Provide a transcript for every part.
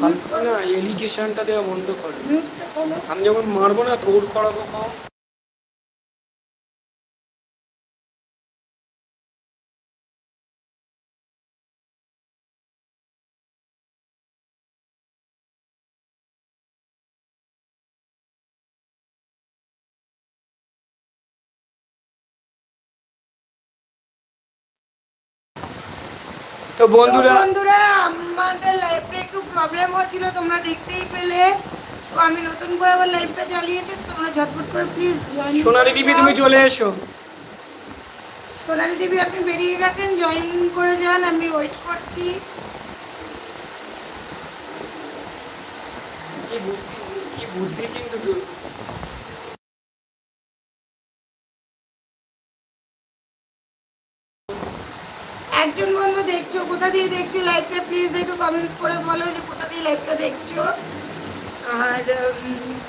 ফালতু না এলিগেশনটা দেওয়া বন্ধ করে। আমি যখন মারবো না তোর করাবো কম তো বন্ধুরা বন্ধুরা, আমাদের লাইফে প্রবলেম হয়েছিল তোমরা দেখতেই পেলে। তো আমি নতুন করে আবার লাইফটা চালিয়েছি তোমরা ঝটপট করে প্লিজ জয়েন সোনালি টিভি তুমি চলে এসো। সোনালী টিভি আপনি বেরিয়ে গেছেন জয়েন করে যান আমি ওয়েট করছি। কি বুদ্ধি কি বুদ্ধি কিন্তু একজন বন্ধু দেখছ, কোথা দিয়ে দেখছ লাইভটা প্লিজ একটু কমেন্টস করে বলো যে কোথা দিয়ে লাইভটা দেখছ। আর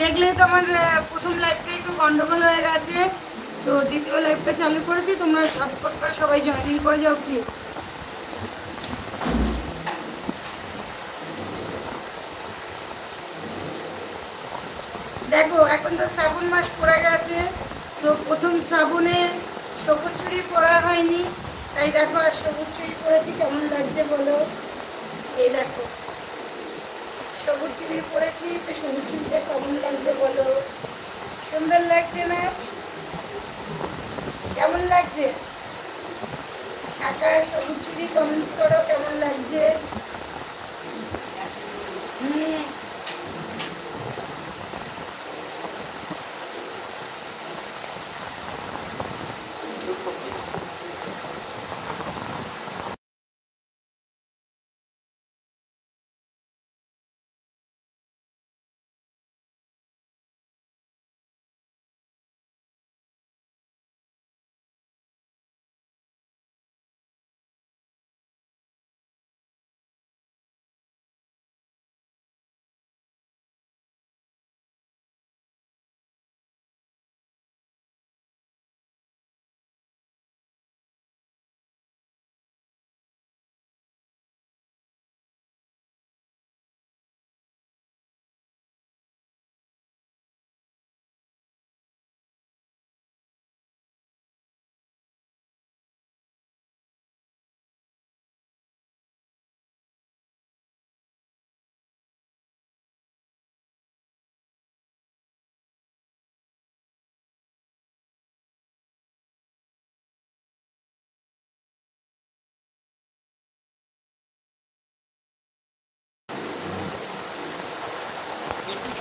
দেখলে তো আমার প্রথম লাইভটা একটু গন্ডগোল হয়ে গেছে। তো দ্বিতীয় লাইভটা চালু করেছি, তোমরা ঝটপট করে সবাই জয়েনিং করে যাও প্লিজ দেখো, এখন তো শ্রাবণ মাস পড়ে গেছে, তো প্রথম শ্রাবণে চুড়ি পরা হয়নি। তাই দেখো, আর সবুজ চুরি পরেছি কেমন লাগছে বলো? এই দেখো, সবুজ চুরি পরেছি তো সবুজ চুরিটা কেমন লাগছে বলো? সুন্দর লাগছে না? কেমন লাগছে? শাখা, সবুজ চুরি কমেন্টস করো, কেমন লাগছে?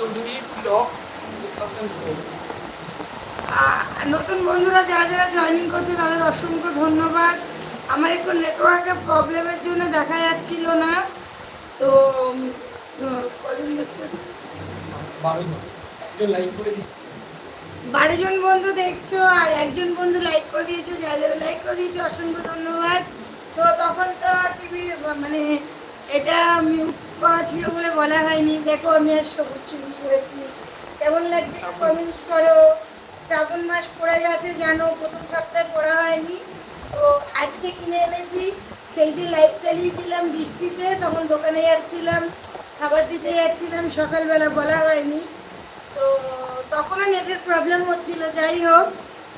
চৌধুরী নতুন বন্ধুরা যারা যারা জয়েনিং করছে তাদের অসংখ্য ধন্যবাদ। আমার একটু নেটওয়ার্কের প্রবলেমের জন্য দেখা যাচ্ছিল না। তো কজন দেখছে? বারো জন। বন্ধু দেখছ আর একজন বন্ধু লাইক করে দিয়েছ। যারা যারা লাইক করে দিয়েছ অসংখ্য ধন্যবাদ। তো তখন তো টিভি মানে এটা মিউট করা ছিল বলে বলা হয়নি। দেখো আমি আর সবুজ চুরি করেছি। কেমন লাগছে কমেন্টস করো। শ্রাবণ মাস পড়ে গেছে জানো প্রথম সপ্তাহে পড়া হয়নি। তো আজকে কিনে এনেছি। সেই যে লাইভ চালিয়েছিলাম বৃষ্টিতে তখন দোকানে যাচ্ছিলাম খাবার দিতে যাচ্ছিলাম সকালবেলা বলা হয়নি। তো তখনও নেটের প্রবলেম হচ্ছিল যাই হোক।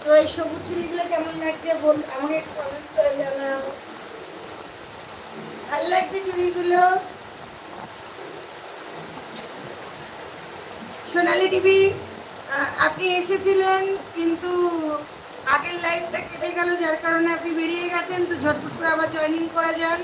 তো এই সবুজ চুড়িগুলো কেমন লাগছে বল আমাকে একটু কমেন্টস করে জানাও। ভালো লাগছে চুড়িগুলো সোনালি টিভি আপনি এসেছিলেন, কিন্তু আগের লাইফটা কেটে গেল, যার কারণে আপনি বেরিয়ে গেছেন, তো ঝটপট করে আবার জয়নিং করা যান।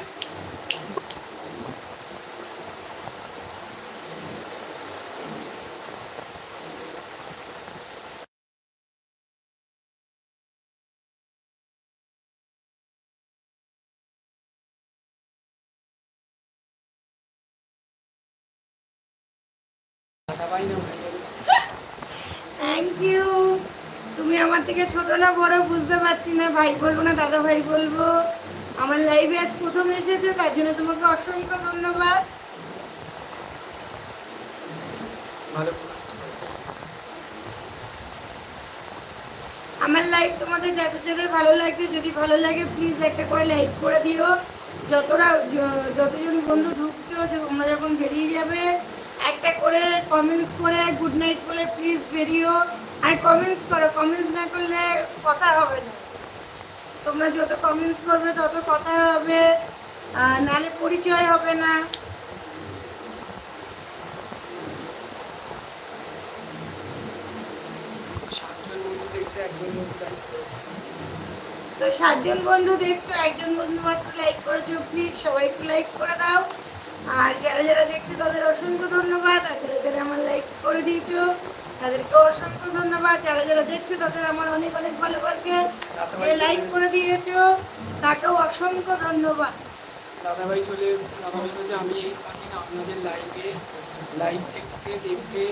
থ্যাংক ইউ তুমি আমার থেকে ছোট না বড় বুঝতে পারছি না। ভাই বলব না দাদা ভাই বলব। আমার লাইভে আজ প্রথম এসেছ তার জন্য তোমাকে অসংখ্য ধন্যবাদ। আমার লাইভ তোমাদের যাদের যাদের ভালো লাগছে যদি ভালো লাগে প্লিজ একটা করে লাইক করে দিও। যতটা যতজন বন্ধু ঢুকছো যে তোমরা যখন বেরিয়ে যাবে একটা করে কমেন্টস করে গুড নাইট বলে প্লিজ বেরিও আর কমেন্টস করো কমেন্টস না করলে কথা হবে না। তোমরা যত কমেন্টস করবে তত কথা হবে। আর নালে পরিচয় হবে না। তো সাতজন বন্ধু দেখছ একজন বন্ধু মাত্র লাইক করেছ প্লিজ সবাই একটু লাইক করে দাও। আর যারা যারা দেখছ তাদের অসংখ্য ধন্যবাদ। আর যারা যারা আমার লাইক করে দিয়েছ তাদেরকে অসংখ্য ধন্যবাদ। যারা যারা দেখছ তাদের আমার অনেক অনেক ভালোবাসে। যে লাইক করে দিয়েছ তাকেও অসংখ্য ধন্যবাদ। দাদাভাই চলে এসছে। দাদাভাই বলছে আমি এই কদিন আপনাদের লাইভে লাইভ দেখতে দেখতে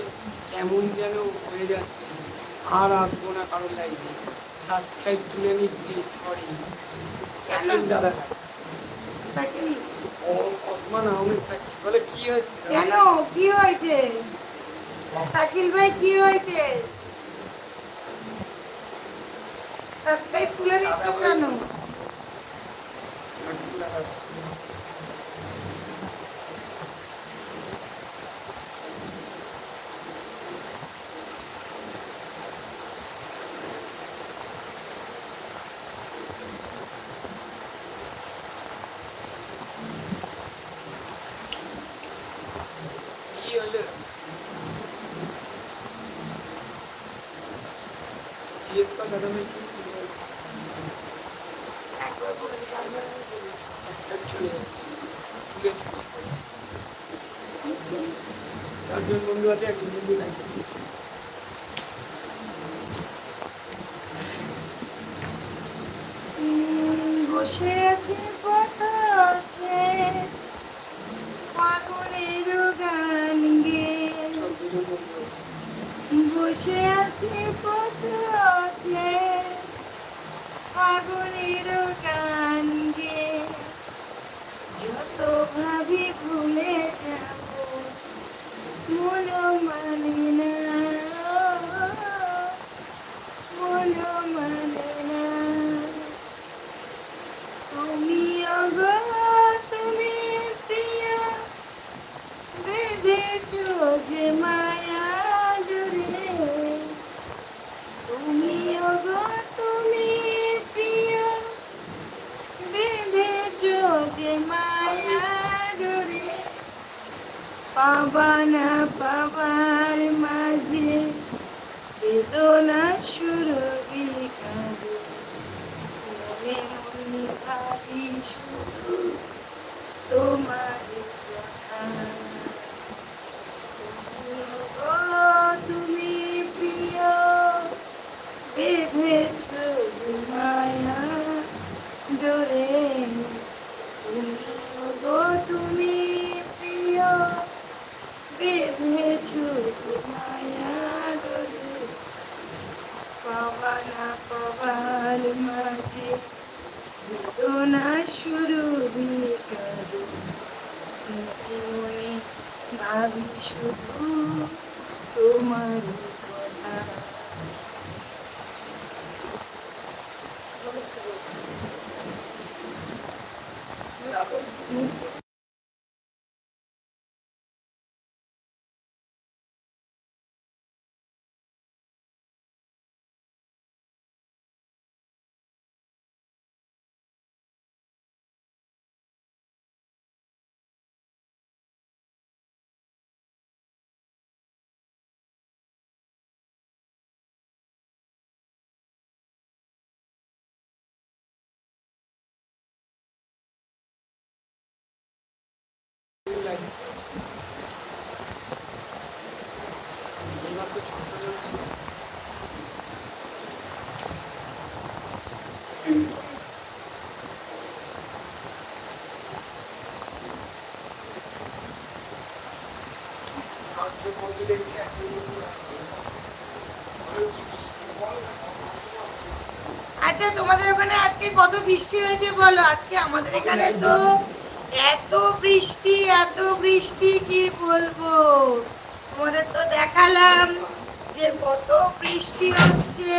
কেমন যেন হয়ে যাচ্ছে। আর আসব না কারোর লাইভে সাবস্ক্রাইব তুলে নিচ্ছি সরি দাদা সাকিল ও ওসমান আহমেদ সাকিব বলে কি হচ্ছে কেন? কি হয়েছে? সাকিল ভাই কি হয়েছে? সাবস্ক্রাইব তুলে নিচ্ছ কেন সাকিব দাদা কি হলো জিজ্ঞেস কর দাদা ভাই একবার বলে দিই, একবার বলে দিই। সাবস্ক্রাইব চলে যাচ্ছে তুলে দিচ্ছি বলছি নিচে, নিচে। চারজন বন্ধু আছে একজন বন্ধু লাইক দিচ্ছে উম, বসে আছে পথ ফাগুনের গান গে বসে আছে পথ ফাগুনের গান গে যত ভাবি ভুলে যাব মন মানে না মন মানে না তুমি অগ তুমি প্রিয় বেঁধেছ যে মায়া ডোরে তুমি অগ তুমি প্রিয়। বেঁধেছ যে মায়া ডোরে পাবা না পাবার মাঝে বেদনা সুরবি কাঁদে। মনে মনে ভাবি শুধু তোমার যে মায়া ডোরে পাওয়ানা পাওয়ার মাঝে বেদনা শুরু বিকারু মনে ভাবি শুধু তোমার কথা লাইক করেছে এবার তো ছোট জন ছিল পাঁচজন বন্ধু দেখছে একজন বন্ধু like করেছে। বলো কি বৃষ্টি বল না, আচ্ছা তোমাদের ওখানে আজকে কত বৃষ্টি হয়েছে বলো? আজকে আমাদের এখানে তো এত বৃষ্টি এত বৃষ্টি কি বলব? তোমাদের তো দেখালাম যে কত বৃষ্টি হচ্ছে।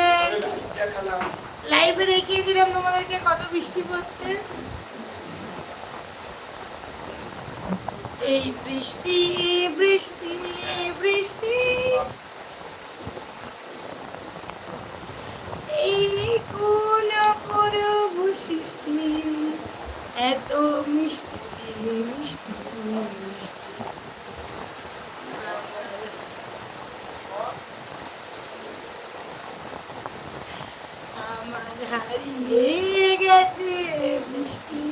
লাইভে দেখিয়েছিলাম তোমাদেরকে কত বৃষ্টি পড়ছে এই বৃষ্টি বৃষ্টি বৃষ্টি। এই কোন প্রভু সৃষ্টি? এত মিষ্টি মিষ্টি মিষ্টি আমার হারিয়ে গেছে বৃষ্টি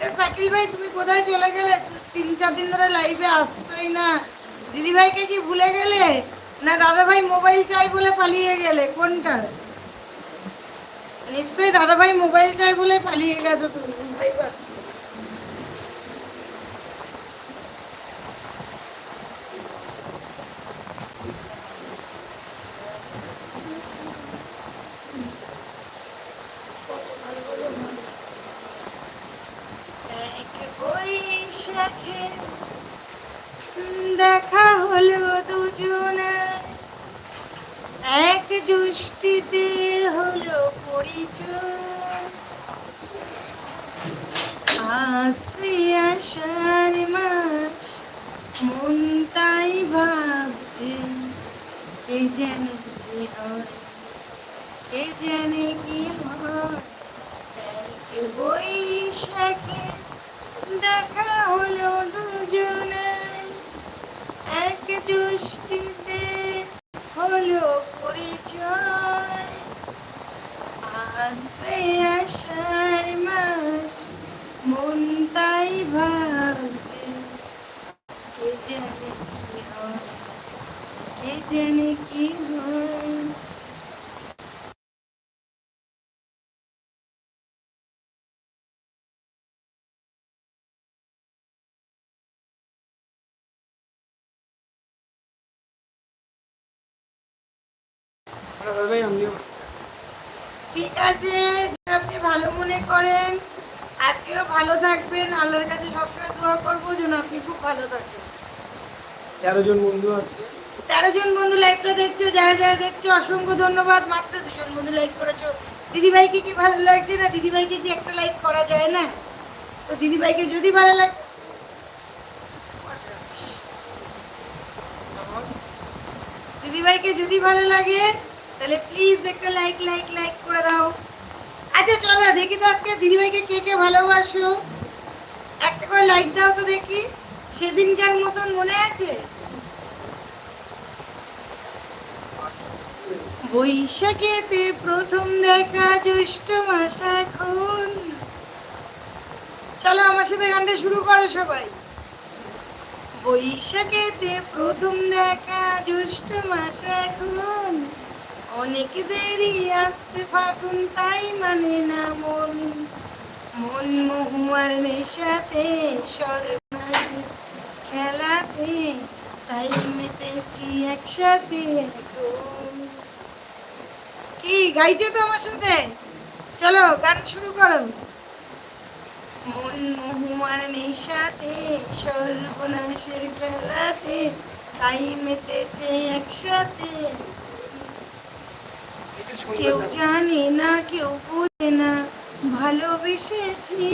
আচ্ছা শাকিল ভাই, তুমি কোথায় চলে গেলে? তিন, চার দিন ধরে লাইভে আসতেই না। দিদি ভাইকে কি ভুলে গেলে? না দাদা ভাই মোবাইল চাই বলে পালিয়ে গেলে? কোনটা? নিশ্চয়ই দাদা ভাই মোবাইল চাই বলে পালিয়ে গেছো তুমি বুঝতেই পারছি এক বৈশাখে দেখা হলো দুজনে। এক জুষ্টিতে হলো পরিচয়। আষাঢ় মাস, মন তাই ভাবছে, কে জানে কি হয়, কে জানে কি হয়। বৈশাখে দেখা হলো দুজনে। এক জুষ্টিতে হলো পরিচয়। আসে আসার মাস, মন তাই ভাবছে, কে জানে কি হয়, কে জানে কি হয়। আপনিও ঠিক আছে যে আপনি ভালো মনে করেন আপনিও ভালো থাকবেন। আল্লাহর কাছে সবসময় দোয়া করব যেন আপনি খুব ভালো থাকবেন তেরো জন বন্ধু আছে। তেরো জন বন্ধু লাইভটা দেখছ? যারা যারা দেখছ অসংখ্য ধন্যবাদ। মাত্র দুজন বন্ধু লাইক করেছ। দিদিভাইকে কি ভালো লাগছে না? দিদিভাইকে কি একটা লাইক করা যায় না? তো দিদিভাইকে যদি ভালো লাগে দিদিভাইকে যদি ভালো লাগে তাহলে প্লিজ একটা লাইক লাইক লাইক করে দাও। আচ্ছা চলো, দেখি তো আজকে দিদিভাইকে কে কে ভালোবাসো। একটা করে লাইক দাও তো দেখি। সেদিনকার মতন মনে আছে? বৈশাখেতে প্রথম দেখা জ্যৈষ্ঠ মাস এখন। চলো, আমার সাথে গানটা শুরু করো সবাই। বৈশাখেতে প্রথম দেখা জ্যৈষ্ঠ মাস এখন। অনেক দেরি আসতে ফাগুন তাই মানে না মন। মন মহুয়ার নেশাতে সর্বনাশে খেলাতে, তাই মেতেছি একসাথে কি, গাইছো তো আমার সাথে? চলো, গান শুরু করো। মন মহুয়ার নেশাতে, সর্বনাশের খেলাতে, তাই মেতেছে একসাথে কেউ জানে না, কেউ বোঝে না, ভালোবেসেছি।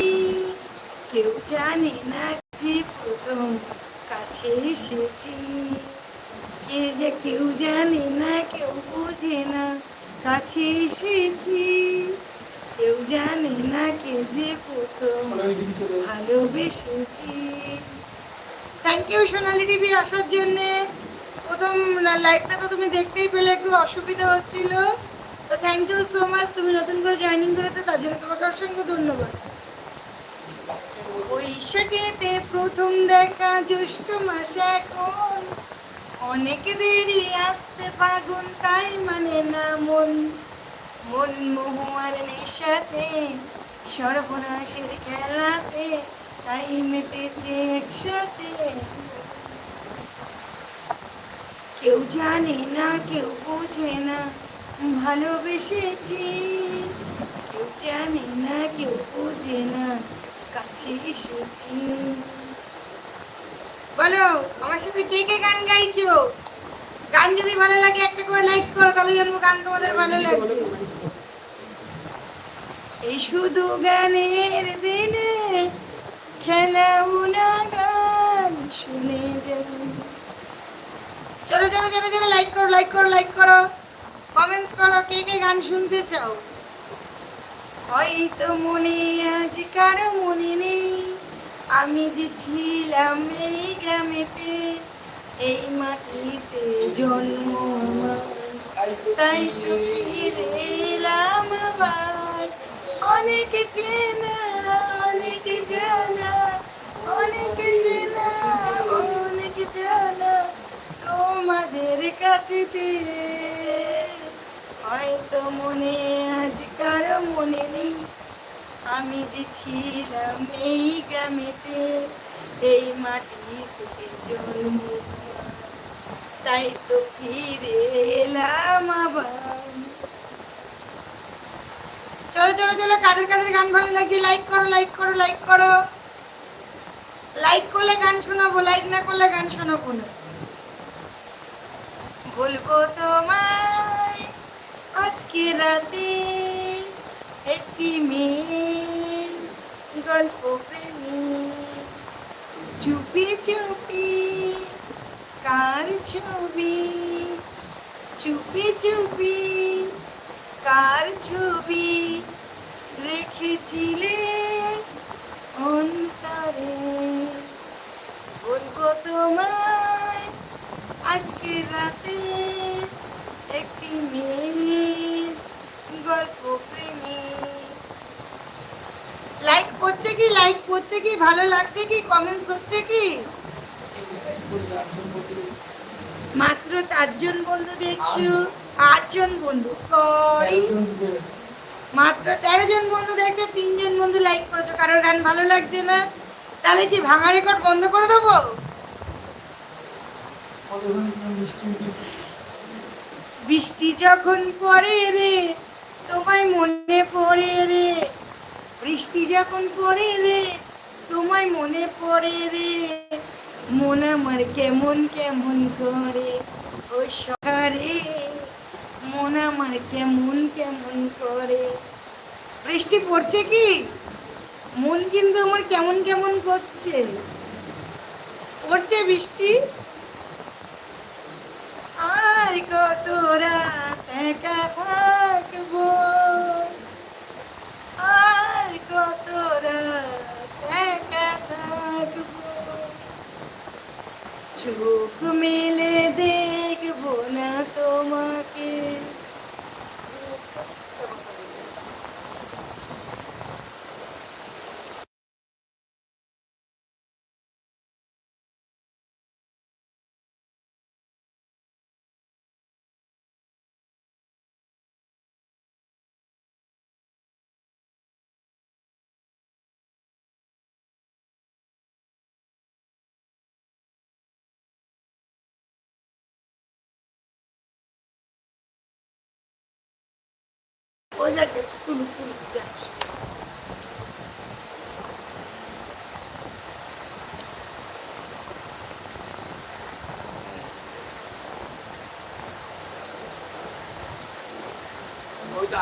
কেউ জানে না যে প্রথম কাছে এসেছি। কে যে কেউ জানে না, কেউ বোঝে না, কাছে এসেছি। কেউ জানে না কে যে প্রথম। ভালোবেসেছি। থ্যাংক ইউ সোনালি টিভি আসার জন্য। প্রথম লাইভটা তো তুমি দেখতেই পেলে, একটু অসুবিধা হচ্ছিল। তো থ্যাংক ইউ সো মাচ তুমি নতুন করে জয়েনিং করেছ, তার জন্য তোমাকে অসংখ্য ধন্যবাদ। বৈশাখেতে প্রথম দেখা জ্যৈষ্ঠ মাস এখন। অনেক দেরি আসতে পাগুন তাই মানে না মন। মন মহুয়ার নেশাতে, সর্বনাশের খেলাতে, তাই মেতেছে একসাথে। কেউ জানে না, কেউ বোঝে না ভালোবেসেছি। কেউ জানে না, কেউ বোঝে না, কাছে এসেছি। বলো, আমার সাথে কে কে গান গাইছো? গান যদি ভালো লাগে, একটা করে লাইক করো, তাহলে জানব গান তোমাদের ভালো বলে এই শুধু গানের দিনে খেলাও না গান শুনে যাও চলো চলো চলো চলো লাইক করো লাইক করো লাইক করো। কমেন্টস করো, কে কে গান শুনতে চাও? হয়তো মনে আজ কারও মনে নেই। আমি যে ছিলাম এই গ্রামেতে, এই মাটিতে জন্ম তাই তো ফিরে এলাম আবার। অনেক চেনা, অনেক জানা, অনেক চেনা, অনেক জানা। তোমাদের কাছে হয়তো মনে আজ কারও মনে নেই। আমি যে ছিলাম এই গ্রামেতে, এই মাটিতে জন্ম তাই তো ফিরে এলাম আবার। চলো চলো চলো, কাদের কাদের গান ভালো লাগছে? লাইক করো লাইক করো লাইক করো। লাইক করলে গান শোনাবো লাইক না করলে গান শোনাবো না। বলব তোমায় আজকে রাতে একটি মেয়ে গল্প প্রেমী। চুপি চুপি কার ছবি? চুপি চুপি কার ছবি রেখেছিলে অন্তরে? বলব তোমায় আজকে রাতে একটি মেয়ের গল্প প্রেমী। লাইক করছে কি? লাইক করছে কি? ভালো লাগছে কি? কমেন্টস হচ্ছে কি? মাত্র চারজন বন্ধু দেখছ? আটজন বন্ধু সরি মাত্র তেরো জন বন্ধু দেখছ, তিনজন বন্ধু লাইক করেছ। কারোর গান ভালো লাগছে না? তাহলে কি ভাঙা রেকর্ড বন্ধ করে দেবো? বৃষ্টি যখন পড়ে রে, তোমায় মনে পড়ে রে। বৃষ্টি যখন পড়ে রে, তোমায় মনে পড়ে রে। মন আমার কেমন কেমন করে, ও সকারে মন আমার কেমন কেমন করে। বৃষ্টি পড়ছে কি? মন কিন্তু আমার কেমন কেমন করছে। পড়ছে বৃষ্টি? আর কত রাত একা থাকব আর কত রাত একা থাকব চোখ মেলে দেখব না তোমাকে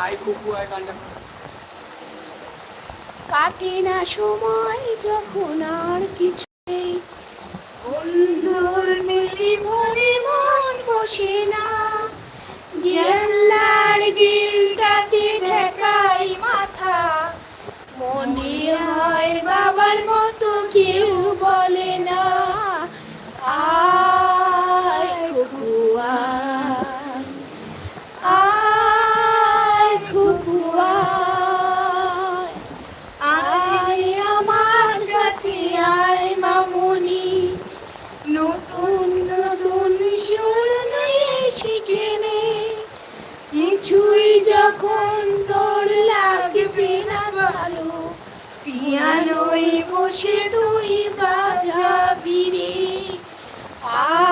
আই কুকু আই গানটা কাটে না সময় যখন আর কিছু বন্ধুর মিলি মনে মন বসে না। জেলার পিয়ানোয় বসে তুই বাজাবি রে আয়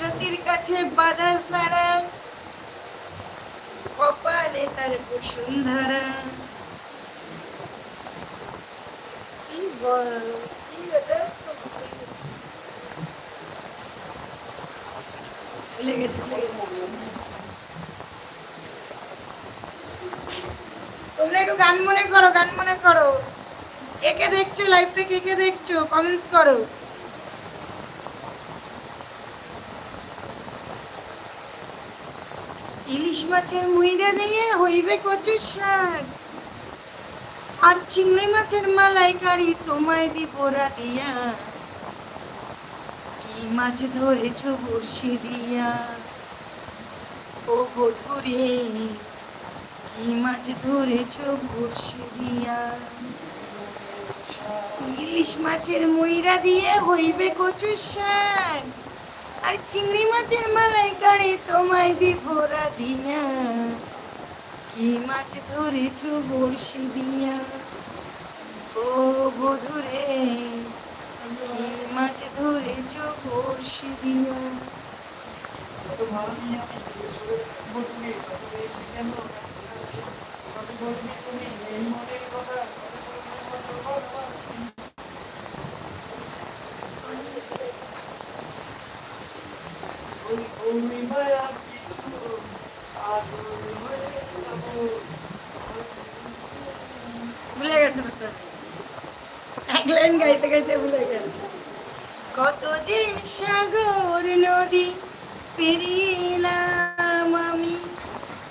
সতীর কাছে বাধা সারা কপালে তার বসুন্ধরা তোমরা একটু গান মনে করো, গান মনে করো। কে কে দেখছ? লাইভটা কে কে দেখছ? কমেন্টস করো। ইলিশ মাছের মুইরা দিয়ে হইবে কচু শাক। আর চিংড়ি মাছের মালাইকারি তোমায় দি দিব দিয়া কি মাছ ধরেছ বর্ষি দিয়া? ও বধুরে কি মাছ ধরেছ বর্ষি দিয়া? ইলিশ মাছের মুইরা দিয়ে হইবে কচু শাক। আর চিংড়ি মাছের মালাইকারি তোমায় দিব দিয়া কি মাছ ধরেছ বড়শি দিয়া ও বধুরে কি মাছ ধরেছ বড়শি দিয়া যত ভাবি আমি সুরে থাকব তুমি তত বেশি কেন কাছে আসি কবে বলবি তুমি এই মনের কথা কবে বলবে কত ভালোবাসি ওই ওই মায়া পিছু আজল হয়ে যাব ভুলে গেছে এক গাইতে গাইতে ভুলে গেছে। কত যে সাগর নদী পেরিলাম আমি,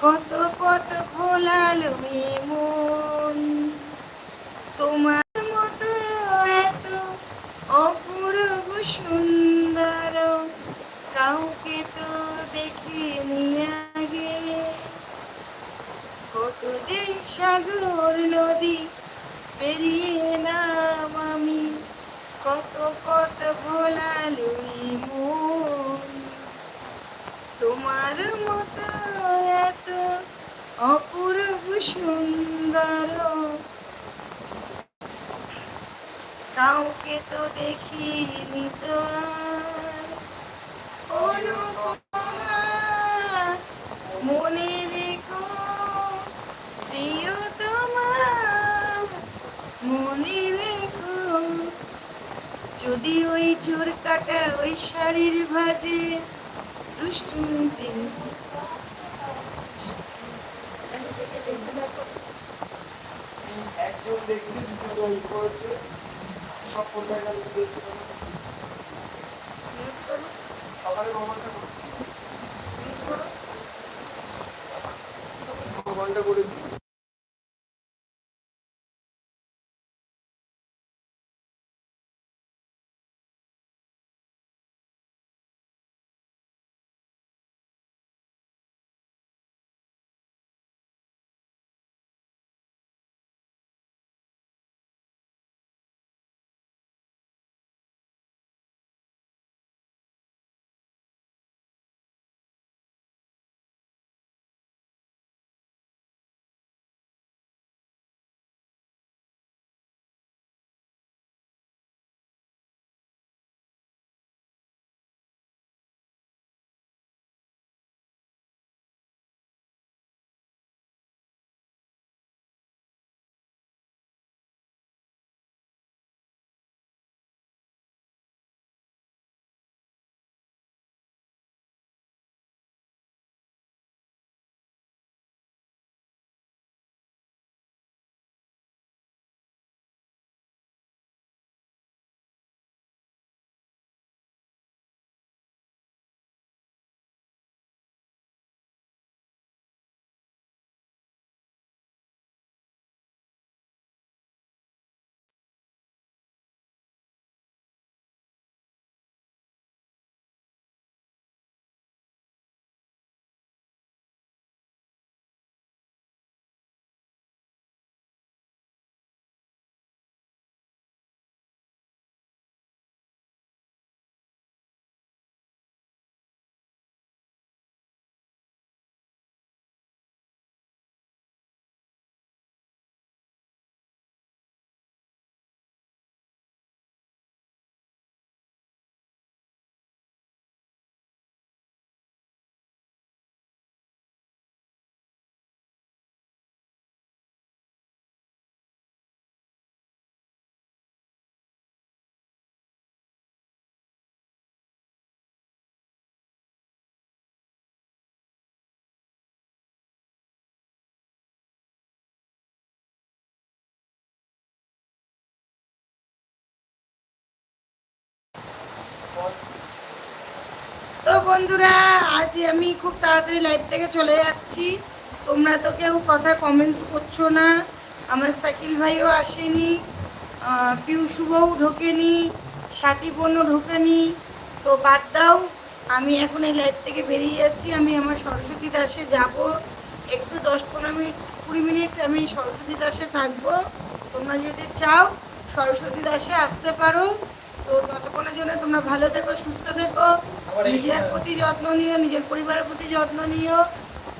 কত পথ ভোলালো এ মন তোমার মতো এত অপূর্ব সুন্দর কাউকে তো দেখিনি আগে কত যে সাগর নদী, পেরিয়ে নাম আমি। কত কত ভোলালো এই মন। তোমার মতো এত অপূর্ব সুন্দর। কাউকে তো দেখিনি তো আর। অনুপমা মনে রেখো প্রিয় তোমার মনে রেখো যদি ওই চোর কাটা ওই শাড়ির ভাজে একজন দেখছে দুজন লাইক করেছে সব কোথায় গেল জিজ্ঞেস করো সকালে নঘন্টা করেছিস ঘণ্টা করেছিস বন্ধুরা আজ আমি খুব তাড়াতাড়ি লাইভ থেকে চলে যাচ্ছি। তোমরা তো কেউ কথা কমেন্টস করছ না। আমার সাকিল ভাইও আসেনি আহ, পিউ শুভও ঢোকেনি সাথী বোনও ঢোকেনি। তো বাদ দাও আমি এখন এই লাইভ থেকে বেরিয়ে যাচ্ছি। আমি আমার সরস্বতী দাসে যাব। একটু দশ পনেরো মিনিট কুড়ি মিনিট আমি সরস্বতী দাসে থাকব। তোমরা যদি চাও সরস্বতী দাসে আসতে পারো। তো ততক্ষণের জন্য তোমরা ভালো থেকো সুস্থ থেকো। নিজের প্রতি যত্ন নিও নিজের পরিবারের প্রতি যত্ন নিও।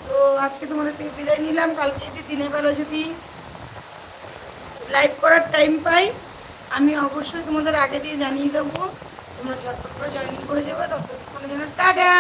তো আজকে তোমাদের থেকে বিদায় নিলাম। কালকে যদি দিনের বেলা যদি লাইভ করার টাইম পাই আমি অবশ্যই তোমাদের আগে দিয়ে জানিয়ে দেবো। তোমরা ঝটপট করে জয়েনিং করে যাবে। ততক্ষণের জন্য টাটা!